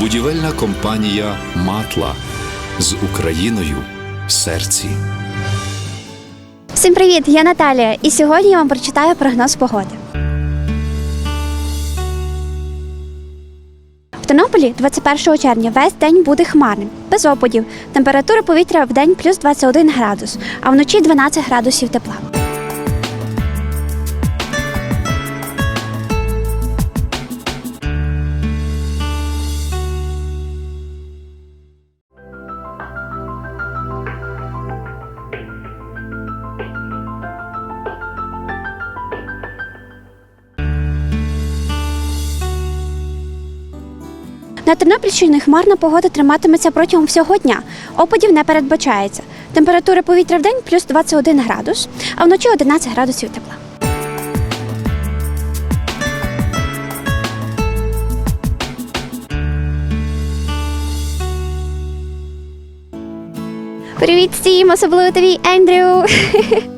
Будівельна компанія Матла з Україною в серці. Всім привіт! Я Наталія, і сьогодні я вам прочитаю прогноз погоди. В Тернополі 21 червня весь день буде хмарним, без опадів. Температура повітря в день плюс 21 градус, а вночі 12 градусів тепла. На Тернопільщині хмарна погода триматиметься протягом всього дня. Опадів не передбачається. Температура повітря в день плюс 21 градус, а вночі 11 градусів тепла. Привіт всім, особливо тобі, Ендрю!